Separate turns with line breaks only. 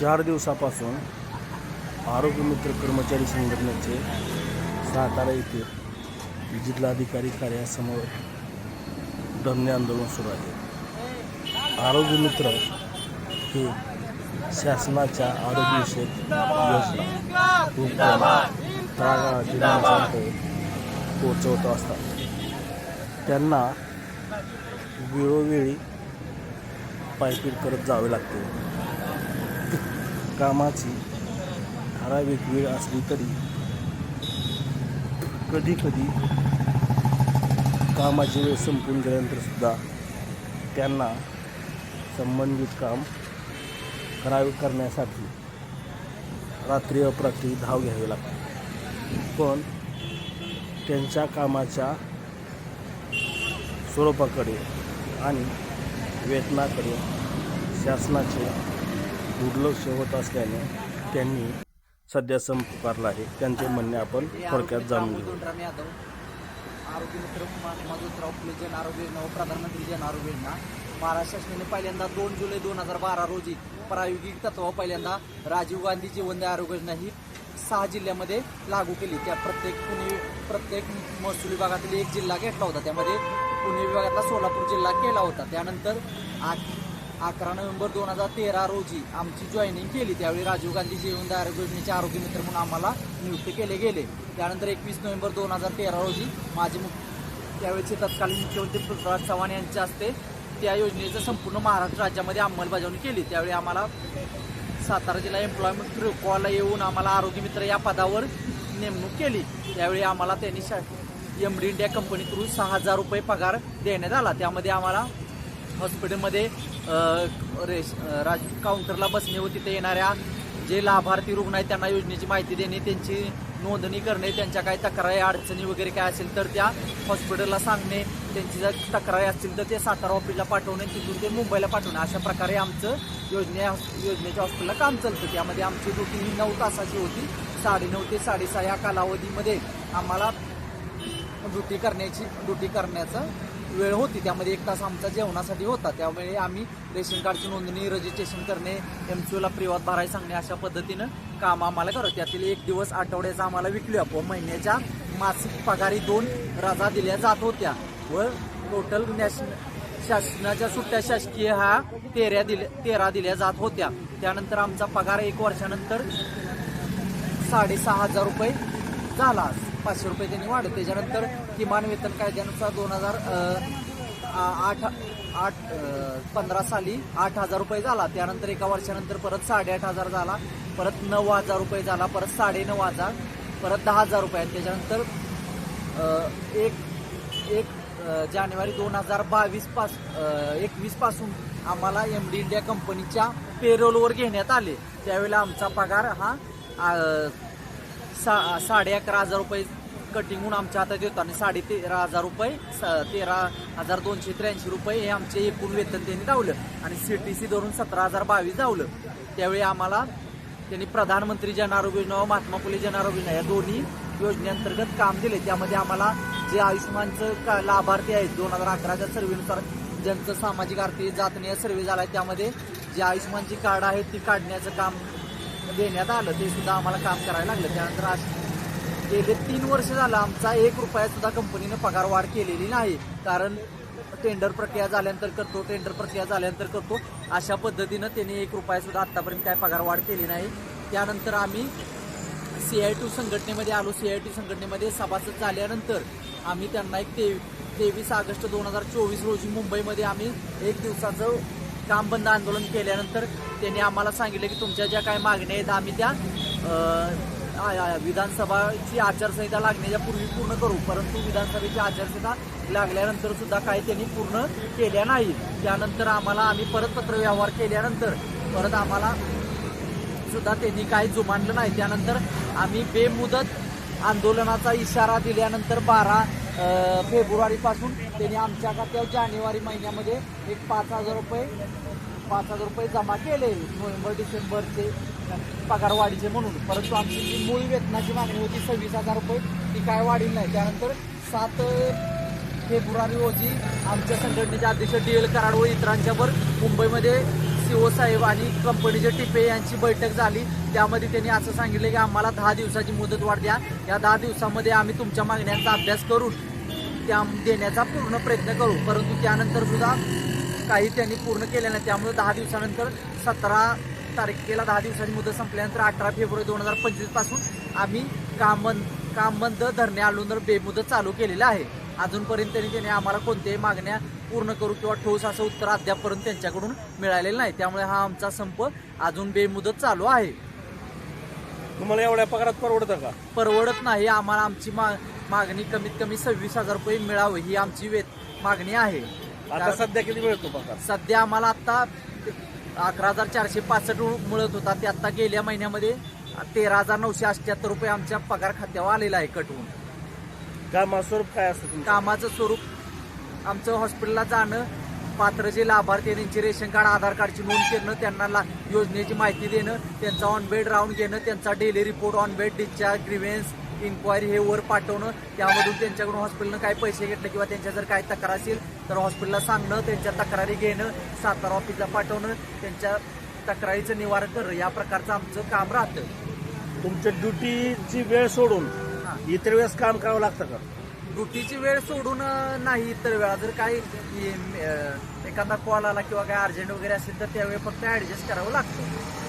चार दिवसापासून आरोग्य मित्र कर्मचारी संघटनेचे सातारा येथे जिल्हाधिकारी कार्यासमोर धरणे आंदोलन सुरू आहे. आरोग्य मित्र हे शासनाच्या आरोग्यविषयक योजना उपक्रम पोचवत असतात. त्यांना वेळोवेळी पायपीट करत जावे लागते. कामाची ठराविक वेळ असली तरी कधी कधी कामाची वेळ संपून गेल्यानंतर सुद्धा त्यांना संबंधित काम करावे करण्यासाठी रात्री अपरात्री धाव घ्यावी लागते. पण त्यांच्या कामाच्या स्वरूपाकडे आणि वेतनाकडे शासनाचे दुर्लक्ष होत असल्याने त्यांनी सध्या संप पुकारला आहे. त्यांचे म्हणणे आपण थोडक्यात जाणून घेऊ.
राम यादव आरोग्य मित्र महात्मा फुले जन आरोग्य योजना व प्रधानमंत्री जन आरोग्य योजना. महाराष्ट्र शासनाने पहिल्यांदा दोन जुलै दोन हजार बारा रोजी प्रायोगिक तत्व पहिल्यांदा राजीव गांधी जीवनदय आरोग्य योजना ही सहा जिल्ह्यामध्ये लागू केली. त्या प्रत्येक पुणे प्रत्येक महसूल विभागातील एक जिल्हा घेतला होता. त्यामध्ये पुणे विभागातला सोलापूर जिल्हा केला होता. त्यानंतर आठ अकरा नोव्हेंबर दोन हजार तेरा रोजी आमची जॉईनिंग केली. त्यावेळी राजीव गांधी जीवनदय आरोग्य योजनेचे आरोग्य मित्र म्हणून आम्हाला नियुक्त केले गेले. त्यानंतर एकवीस नोव्हेंबर दोन हजार तेरा रोजी माझे मुख त्यावेळेचे तत्कालीन मुख्यमंत्री पृथ्वीराज चव्हाण यांच्या हस्ते त्या योजनेचं संपूर्ण महाराष्ट्र राज्यामध्ये अंमलबजावणी केली. त्यावेळी आम्हाला सातारा जिल्हा एम्प्लॉयमेंट कॉलला येऊन आम्हाला आरोग्य मित्र या पदावर नेमणूक केली. त्यावेळी आम्हाला त्यांनी शा M D India company through सहा हजार रुपये पगार देण्यात आला. त्यामध्ये आम्हाला हॉस्पिटलमध्ये रेश राज काउंटरला बसणे व तिथे येणाऱ्या जे लाभार्थी रुग्ण आहेत त्यांना योजनेची माहिती देणे त्यांची नोंदणी करणे त्यांच्या काही तक्रारी अडचणी वगैरे काय असेल तर त्या हॉस्पिटलला सांगणे त्यांची जर तक्रारी असतील तर ते सातारा ऑफिसला पाठवणे तिथून ते मुंबईला पाठवणे. अशा प्रकारे आमचं योजने योजनेच्या हॉस्पिटलला काम चालतं. त्यामध्ये आमची ड्युटी ही नऊ तासाची होती. साडेनऊ ते साडेसहा या कालावधीमध्ये आम्हाला ड्युटी करण्याची ड्युटी करण्याचं वेळ होती त्यामध्ये एक तास आमचा जेवणासाठी होता. त्यामुळे आम्ही रेशन कार्डची नोंदणी रजिस्ट्रेशन करणे एम ला प्रिवात भराय सांगणे अशा पद्धतीनं काम आम्हाला करत त्यातील एक दिवस आठवड्याचा आम्हाला विकली व महिन्याच्या मासिक पगारी दोन रजा दिल्या जात होत्या व टोटल नॅशनल शासनाच्या सुट्ट्या शासकीय हा तेरा दिल्या तेरा दिल्या जात होत्या. त्यानंतर आमचा पगार एक वर्षानंतर साडेसहा हजार रुपये झाला. पाचशे रुपये त्यांनी वाढ त्याच्यानंतर किमान वेतन कायद्यानुसार दोन हजार आठ आठ पंधरा साली आठ हजार रुपये झाला. त्यानंतर एका वर्षानंतर परत साडेआठ हजार झाला. परत नऊ हजार रुपये झाला. परत साडेनऊ हजार. परत दहा हजार रुपये. त्याच्यानंतर एक एक जानेवारी दोन हजार बावीस पास एकवीसपासून आम्हाला एम डी इंडिया कंपनीच्या पेरोलवर घेण्यात आले. त्यावेळेला आमचा पगार हा सा साडे अकरा हजार रुपये कटिंग होऊन आमच्या हातात येतो आणि साडे तेरा हजार रुपये स- तेरा हजार दोनशे त्र्याऐंशी रुपये हे आमचे एकूण वेतन त्यांनी धावलं आणि सी टी सी धरून सतरा हजार बावीस धावलं. त्यावेळी आम्हाला त्यांनी प्रधानमंत्री जन आरोग्य योजना व महात्मा फुले जन आरोग्य योजना या दोन्ही योजनेअंतर्गत काम दिले. त्यामध्ये आम्हाला जे आयुष्यमानचं का लाभार्थी आहेत दोन हजार अकराच्या सर्वेनुसार ज्यांचं सामाजिक आर्थिक जातनीय सर्वे झाला आहे त्यामध्ये जे आयुष्यमानची कार्ड आहेत ती काढण्याचं काम देण्यात आलं ते सुद्धा आम्हाला काम करायला लागलं. त्यानंतर आज गेले तीन वर्ष झालं आमचा एक रुपया सुद्धा कंपनीनं पगार वाढ केलेली नाही. कारण टेंडर प्रक्रिया झाल्यानंतर करतो टेंडर प्रक्रिया झाल्यानंतर करतो. अशा पद्धतीनं त्यांनी एक रुपया सुद्धा काय पगार वाढ केली नाही. त्यानंतर आम्ही सी आय टू संघटनेमध्ये आलो. सी आय टी संघटनेमध्ये सभासद झाल्यानंतर आम्ही त्यांना एक ते तेवीस ऑगस्ट दोन हजार चोवीस रोजी मुंबईमध्ये आम्ही एक दिवसाचं काम बंद आंदोलन केल्यानंतर त्यांनी आम्हाला सांगितलं की तुमच्या ज्या काही मागण्या आहेत आम्ही त्या विधानसभाची आचारसंहिता लागण्याच्या पूर्वी पूर्ण करू. परंतु विधानसभेची आचारसंहिता लागल्यानंतर सुद्धा काही त्यांनी पूर्ण केल्या नाही. त्यानंतर आम्हाला आम्ही परत पत्रव्यवहार केल्यानंतर परत आम्हाला सुद्धा त्यांनी काही जुमानलं नाही. त्यानंतर आम्ही बेमुदत आंदोलनाचा इशारा दिल्यानंतर बारा फेब्रुवारीपासून त्यांनी आमच्या खात्यावर जानेवारी महिन्यामध्ये एक पाच हजार रुपये पाच हजार रुपये जमा केले नोव्हेंबर डिसेंबरचे पगार वाढीचे म्हणून. परंतु आमची जी मूळ वेतनाची मागणी होती सव्वीस हजार रुपये ती काय वाढील नाही. त्यानंतर सात फेब्रुवारी रोजी आमच्या संघटनेचे अध्यक्ष डी एल कराड व इतरांच्यावर मुंबईमध्ये ओ साहेब आणि कंपनीचे टिपे यांची बैठक झाली. त्यामध्ये त्यांनी असं सांगितलं की आम्हाला दहा दिवसाची मुदत वाढ द्या. या दहा दिवसामध्ये आम्ही तुमच्या मागण्यांचा अभ्यास करून त्या देण्याचा पूर्ण प्रयत्न करू. परंतु त्यानंतर सुद्धा काही त्यांनी पूर्ण केले नाही. त्यामुळे दहा दिवसानंतर सतरा तारखेला दहा दिवसाची मुदत संपल्यानंतर अठरा फेब्रुवारी दोन हजार पंचवीसपासून आम्ही काम बंद काम बंद धरणे आंदोलन बेमुदत चालू केलेलं आहे. अजूनपर्यंत त्यांनी आम्हाला कोणत्याही मागण्या पूर्ण करू किंवा ठोस असं उत्तर अद्यापपर्यंत त्यांच्याकडून मिळालेलं नाही. त्यामुळे हा आमचा संप अजून बेमुदत चालू आहे.
तुम्हाला एवढ्या पगारात परवडतं का?
परवडत नाही. आम्हाला आमची मा- मागणी कमीत कमी सव्वीस हजार रुपये मिळावं ही आमची वेत मागणी आहे.
आता सध्या किती मिळतो पगार?
सध्या आम्हाला आता अकरा हजार चारशे पासष्ट मिळत होता. ते आता गेल्या महिन्यामध्ये तेरा हजार नऊशे अठ्ठ्याहत्तर रुपये आमच्या पगार खात्यावर आलेला आहे कटवून.
कामा स्वरूप काय असतं
कामाचं स्वरूप आमचं हॉस्पिटलला जाणं पात्र जे लाभार्थी त्यांचे रेशन कार्ड आधार कार्डची नोंद करणं त्यांना ला योजनेची माहिती देणं त्यांचा ऑन बेड राऊंड घेणं त्यांचा daily report on bed discharge grievance inquiry हे वर पाठवणं. त्यामधून त्यांच्याकडून हॉस्पिटलनं काय पैसे घेतले किंवा त्यांच्या जर काय तक्रार असेल तर हॉस्पिटलला सांगणं त्यांच्या तक्रारी घेणं सातारा ऑफिसला पाठवणं त्यांच्या तक्रारीचं निवारण करणं. या प्रकारचं आमचं काम राहतं.
तुमच्या ड्युटीची वेळ सोडून. इतर वेळेस काम करावं लागतं का?
ड्युटीची वेळ सोडून नाही इतर वेळा. जर काही एखादा कॉल आला किंवा काय अर्जंट वगैरे असेल तर त्यावेळी फक्त ऍडजस्ट करावं लागतं.